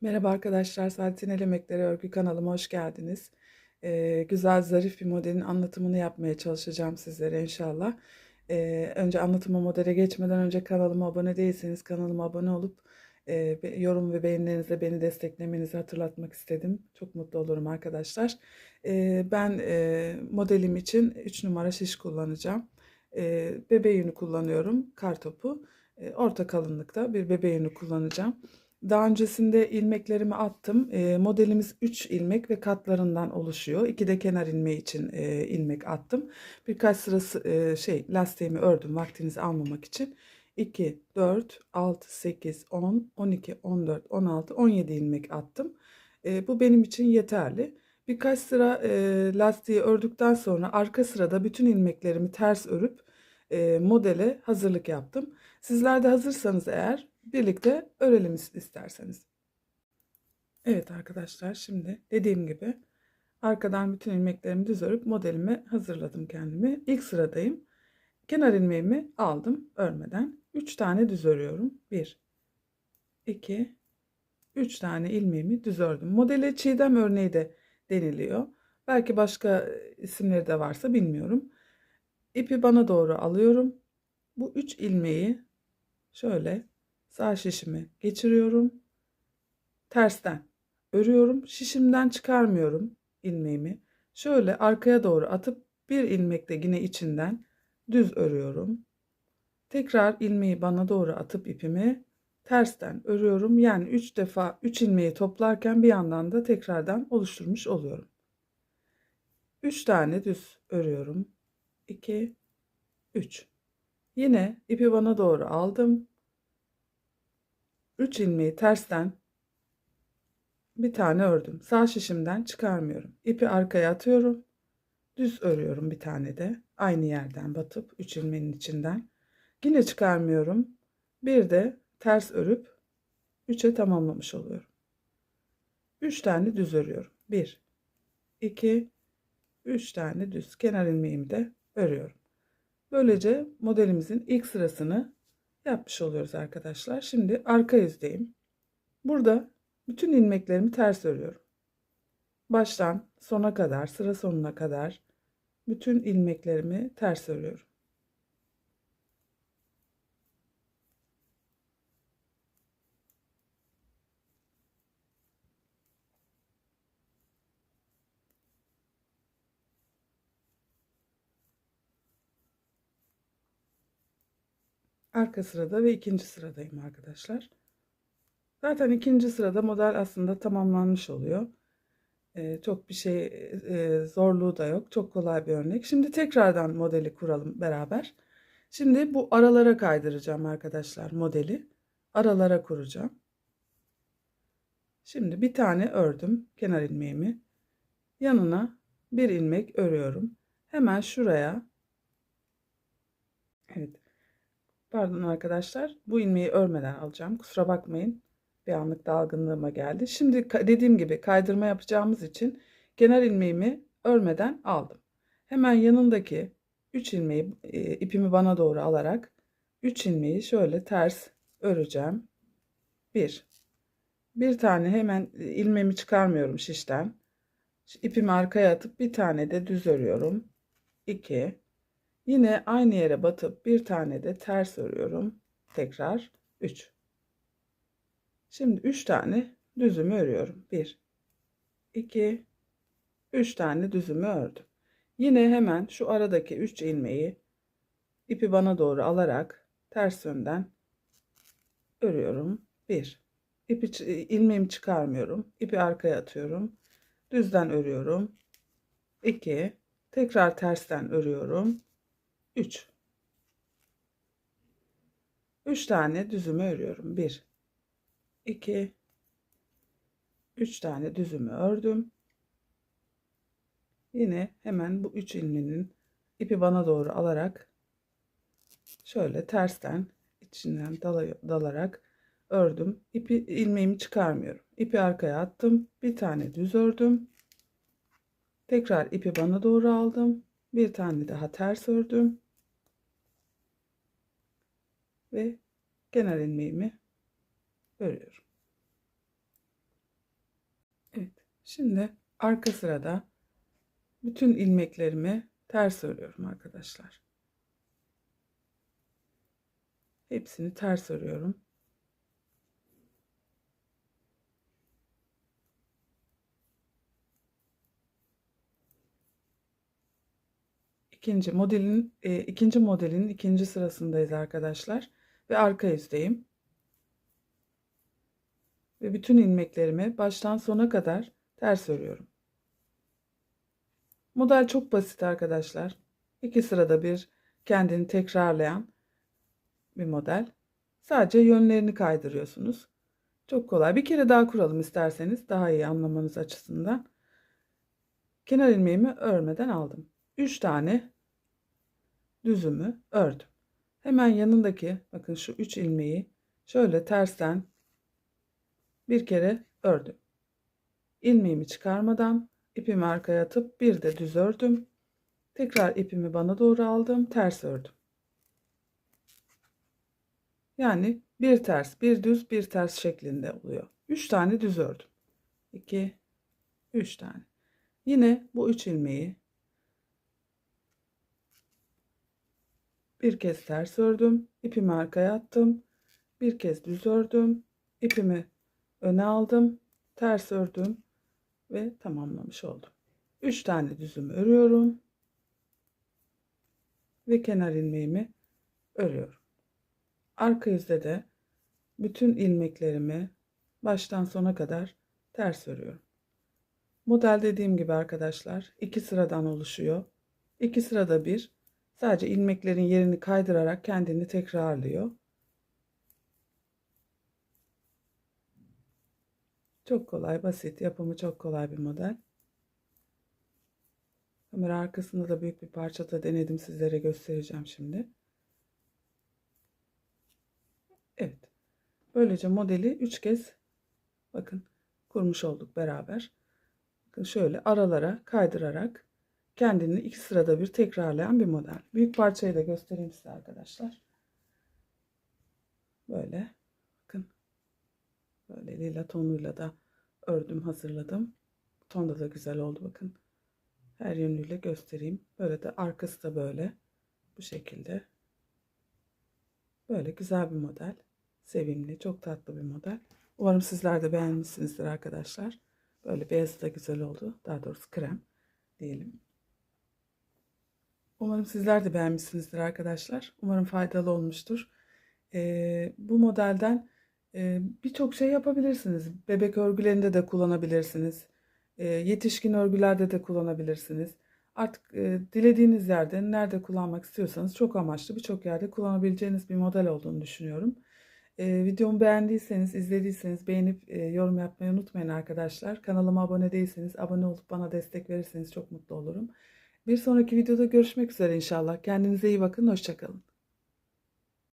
Merhaba arkadaşlar, Saadettin El Emekleri Örgü kanalıma hoş geldiniz. Ee, güzel, zarif bir modelin anlatımını yapmaya çalışacağım sizlere inşallah. Ee, önce anlatıma modele geçmeden önce kanalıma abone değilseniz kanalıma abone olup e, yorum ve beğenilerinizle beni desteklemenizi hatırlatmak istedim. Çok mutlu olurum arkadaşlar. Ee, ben e, modelim için 3 numara şiş kullanacağım. Ee, bebe yünü kullanıyorum, kar topu. Ee, orta kalınlıkta bir bebe yünü kullanacağım. Daha öncesinde ilmeklerimi attım. E, modelimiz 3 ilmek ve katlarından oluşuyor. 2 de kenar ilmeği için e, ilmek attım. Birkaç sırası e, şey lastiğimi ördüm vaktinizi almamak için. 2, 4, 6, 8, 10, 12, 14, 16, 17 ilmek attım. E, bu benim için yeterli. Birkaç sıra e, lastiği ördükten sonra arka sırada bütün ilmeklerimi ters örüp e, modele hazırlık yaptım. Sizler de hazırsanız eğer birlikte örelim is- isterseniz. Evet arkadaşlar şimdi dediğim gibi arkadan bütün ilmeklerimi düz örüp modelimi hazırladım kendimi. İlk sıradayım. Kenar ilmeğimi aldım örmeden. 3 tane düz örüyorum. 1 2 3 tane ilmeğimi düz ördüm. Modele çiğdem örneği de deniliyor. Belki başka isimleri de varsa bilmiyorum. İpi bana doğru alıyorum. Bu 3 ilmeği şöyle sağ şişimi geçiriyorum. Tersten örüyorum. Şişimden çıkarmıyorum ilmeğimi. Şöyle arkaya doğru atıp bir ilmek de yine içinden düz örüyorum. Tekrar ilmeği bana doğru atıp ipimi tersten örüyorum. Yani 3 defa 3 ilmeği toplarken bir yandan da tekrardan oluşturmuş oluyorum. 3 tane düz örüyorum. 2 3 Yine ipi bana doğru aldım. 3 ilmeği tersten bir tane ördüm. Sağ şişimden çıkarmıyorum. İpi arkaya atıyorum. Düz örüyorum bir tane de. Aynı yerden batıp 3 ilmeğin içinden. Yine çıkarmıyorum. Bir de ters örüp 3'e tamamlamış oluyorum. 3 tane düz örüyorum. 1 2 3 tane düz kenar ilmeğimi de örüyorum. Böylece modelimizin ilk sırasını yapmış oluyoruz arkadaşlar. Şimdi arka yüzdeyim. Burada bütün ilmeklerimi ters örüyorum. Baştan sona kadar, sıra sonuna kadar bütün ilmeklerimi ters örüyorum. Arka sırada ve ikinci sıradayım arkadaşlar. Zaten ikinci sırada model aslında tamamlanmış oluyor. Ee, çok bir şey e, zorluğu da yok. Çok kolay bir örnek. Şimdi tekrardan modeli kuralım beraber. Şimdi bu aralara kaydıracağım arkadaşlar modeli. Aralara kuracağım. Şimdi bir tane ördüm kenar ilmeğimi. Yanına bir ilmek örüyorum. Hemen şuraya Evet. Pardon arkadaşlar. Bu ilmeği örmeden alacağım. Kusura bakmayın. Bir anlık dalgınlığıma geldi. Şimdi dediğim gibi kaydırma yapacağımız için kenar ilmeğimi örmeden aldım. Hemen yanındaki 3 ilmeği e, ipimi bana doğru alarak 3 ilmeği şöyle ters öreceğim. 1 bir tane hemen e, ilmeğimi çıkarmıyorum şişten. İpimi arkaya atıp bir tane de düz örüyorum. 2 Yine aynı yere batıp bir tane de ters örüyorum. Tekrar 3. Şimdi 3 tane düzümü örüyorum. 1 2 3 tane düzümü ördüm. Yine hemen şu aradaki 3 ilmeği ipi bana doğru alarak ters yönden örüyorum. 1 İpi ilmeğimi çıkarmıyorum. İpi arkaya atıyorum. Düzden örüyorum. 2 tekrar tersten örüyorum. 3 3 tane düzümü örüyorum. 1 2 3 tane düzümü ördüm. Yine hemen bu 3 ilmeğinin ipi bana doğru alarak şöyle tersten içinden dalarak ördüm. İpi ilmeğimi çıkarmıyorum. İpi arkaya attım. Bir tane düz ördüm. Tekrar ipi bana doğru aldım. Bir tane daha ters ördüm. Ve kenar ilmeğimi örüyorum. Şimdi arka sırada bütün ilmeklerimi ters örüyorum arkadaşlar. Hepsini ters örüyorum. İkinci modelin e, ikinci modelin ikinci sırasındayız arkadaşlar ve arka yüzdeyim. Ve bütün ilmeklerimi baştan sona kadar ters örüyorum. Model çok basit arkadaşlar. İki sırada bir kendini tekrarlayan bir model. Sadece yönlerini kaydırıyorsunuz. Çok kolay. Bir kere daha kuralım isterseniz daha iyi anlamanız açısından. Kenar ilmeğimi örmeden aldım. 3 tane düzümü ördüm. Hemen yanındaki bakın şu 3 ilmeği şöyle tersten bir kere ördüm. İlmeğimi çıkarmadan ipimi arkaya atıp bir de düz ördüm. Tekrar ipimi bana doğru aldım, ters ördüm. Yani bir ters, bir düz, bir ters şeklinde oluyor. 3 tane düz ördüm. 2 3 tane. Yine bu 3 ilmeği bir kez ters ördüm, ipimi arkaya attım. Bir kez düz ördüm, ipimi öne aldım, ters ördüm ve tamamlamış oldum. 3 tane düzüm örüyorum ve kenar ilmeğimi örüyorum. Arka yüzde de bütün ilmeklerimi baştan sona kadar ters örüyorum. Model dediğim gibi arkadaşlar iki sıradan oluşuyor. İki sırada bir sadece ilmeklerin yerini kaydırarak kendini tekrarlıyor. Çok kolay, basit, yapımı çok kolay bir model. Kamera arkasında da büyük bir parça da denedim sizlere göstereceğim şimdi. Evet. Böylece modeli 3 kez bakın kurmuş olduk beraber. Bakın şöyle aralara kaydırarak kendini iki sırada bir tekrarlayan bir model. Büyük parçayı da göstereyim size arkadaşlar. Böyle bakın böyle lila tonuyla da ördüm hazırladım. Tonda da güzel oldu bakın. Her yönüyle göstereyim. Böyle de arkası da böyle bu şekilde. Böyle güzel bir model sevimli, çok tatlı bir model. Umarım sizler de beğenmişsinizdir arkadaşlar. Böyle beyazı da güzel oldu. Daha doğrusu krem diyelim. Umarım sizler de beğenmişsinizdir arkadaşlar. Umarım faydalı olmuştur. Ee, bu modelden e, birçok şey yapabilirsiniz. Bebek örgülerinde de kullanabilirsiniz. E, yetişkin örgülerde de kullanabilirsiniz. Artık e, dilediğiniz yerde nerede kullanmak istiyorsanız çok amaçlı birçok yerde kullanabileceğiniz bir model olduğunu düşünüyorum. E, videomu beğendiyseniz, izlediyseniz beğenip e, yorum yapmayı unutmayın arkadaşlar. Kanalıma abone değilseniz abone olup bana destek verirseniz çok mutlu olurum. Bir sonraki videoda görüşmek üzere inşallah. Kendinize iyi bakın. Hoşçakalın.